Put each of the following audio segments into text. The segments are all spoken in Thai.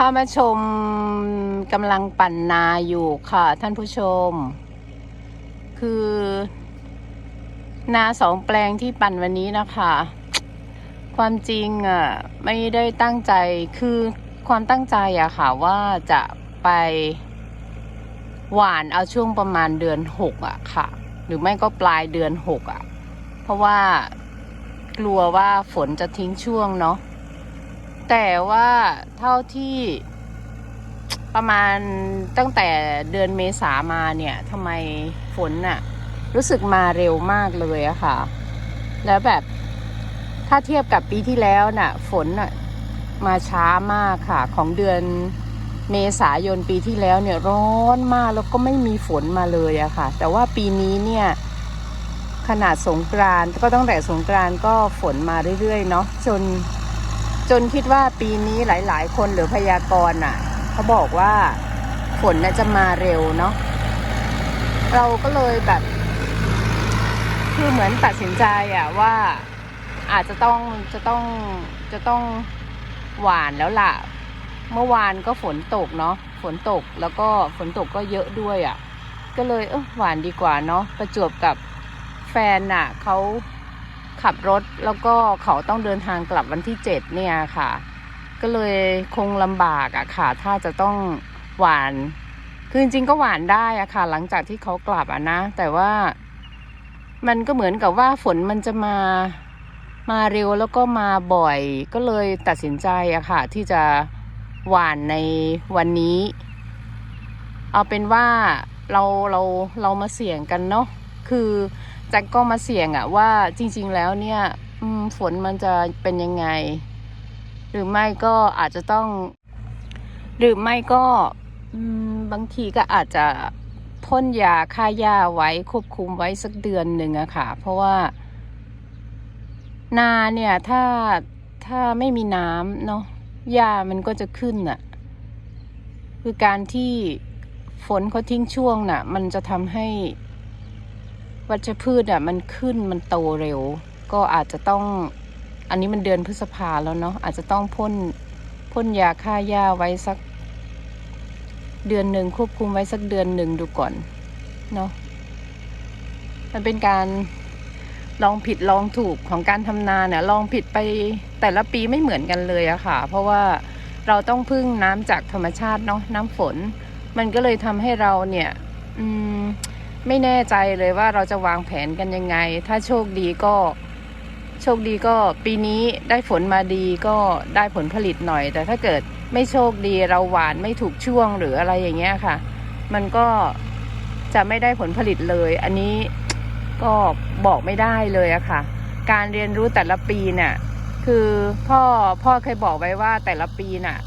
พามาชมกำลังปั่นนาอยู่ค่ะ ท่านผู้ชม คือ นาสองแปลงที่ปั่นวันนี้นะคะ ความจริงอะไม่ได้ตั้งใจคือความตั้งใจอะค่ะว่าจะไปหวานเอาช่วงประมาณเดือนหกอะค่ะ หรือไม่ก็ปลายเดือนหกอะเพราะว่ากลัวว่าฝนจะทิ้งช่วงเนาะ แต่ว่าเท่าที่ประมาณตั้งแต่เดือนเมษามาเนี่ยทำไมฝนน่ะ รู้สึกมาเร็วมากเลยอะค่ะ แล้วแบบถ้าเทียบกับปีที่แล้วน่ะ ฝนน่ะมาช้ามากค่ะ ของเดือนเมษายนปีที่แล้วเนี่ยร้อนมากแล้วก็ไม่มีฝนมาเลยอะค่ะ แต่ว่าปีนี้เนี่ย ขนาดสงกรานก็ตั้งแต่สงกรานก็ฝนมาเรื่อยๆเนาะจน จนคิดว่าปีนี้หลาย ๆ คนหรือพยากรณ์อะเขาบอกว่าฝนน่าจะมาเร็วเนาะเราก็เลยแบบคือเหมือนตัดสินใจอะว่าอาจจะต้องจะต้องจะต้องหวานแล้วล่ะ เมื่อวานก็ฝนตกเนาะฝนตกแล้วก็ฝนตกก็เยอะด้วยอะ ก็เลยเออหวานดีกว่าเนาะประจวบกับแฟนน่ะเขา ขับรถแล้วก็เขาต้องเดินทางกลับวันที่เจ็ดเนี่ยค่ะ ก็เลยคงลำบากอะค่ะ ถ้าจะต้องหวาน คือจริงก็หวานได้อะค่ะ หลังจากที่เขากลับอะนะ แต่ว่า มันก็เหมือนกับว่าฝนมันจะมามาเร็วแล้วก็มาบ่อย ก็เลยตัดสินใจอะค่ะ ที่จะหวานในวันนี้ เอาเป็นว่าเราเราเรามาเสี่ยงกันเนาะคือ จ็คก็มาเสี่ยงอะว่าจริง ๆ แล้วเนี่ยฝนมันจะเป็นยังไง หรือไม่ก็อาจจะต้อง หรือไม่ก็บางทีก็อาจจะพ่นยาฆ่าหญ้าไว้ควบคุมไว้สักเดือนหนึ่งอะค่ะ เพราะว่า นาเนี่ยถ้าถ้าไม่มีน้ำเนาะหญ้ามันก็จะขึ้นน่ะคือการที่ฝนเขาทิ้งช่วงน่ะ มันจะทำให้ วัชพืชอะมันขึ้นมันโตเร็ว ก็อาจจะต้องอันนี้มันเดือนพฤษภาแล้วเนาะอาจจะต้องพ่นพ่นยาฆ่าหญ้าไว้สัก เดือนหนึ่งควบคุมไว้สักเดือนหนึ่งดูก่อนเนาะมันเป็นการลองผิดลองถูกของการทำนาเนี่ยลองผิดไปแต่ละปีไม่เหมือนกันเลยอะค่ะ เพราะว่าเราต้องพึ่งน้ำจากธรรมชาติเนาะน้ำฝน มันก็เลยทำให้เราเนี่ย อืม ไม่แน่ใจเลยว่าเราจะวางแผนกันยังไง ถ้าโชคดีก็ โชคดีก็ปีนี้ได้ฝนมาดีก็ได้ผลผลิตหน่อย แต่ถ้าเกิดไม่โชคดีเราหวานไม่ถูกช่วงหรืออะไรอย่างเงี้ยค่ะ มันก็จะไม่ได้ผลผลิตเลย อันนี้ก็บอกไม่ได้เลยอะค่ะ การเรียนรู้แต่ละปีเนี่ยคือพ่อพ่อเคยบอกไว้ว่าแต่ละปีน่ะ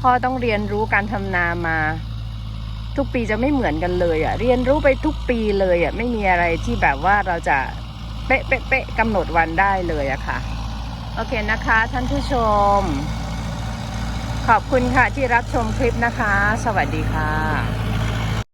พ่อต้องเรียนรู้การทำนามา ทุกปีจะไม่เหมือนกันเลยอะเรียนรู้ไปทุกปีเลยอะไม่มีอะไรที่แบบว่าเราจะเป๊ะเป๊ะเป๊ะกำหนดวันได้เลยอะค่ะ โอเคนะคะ ท่านผู้ชม ขอบคุณค่ะที่รับชมคลิปนะคะ สวัสดีค่ะ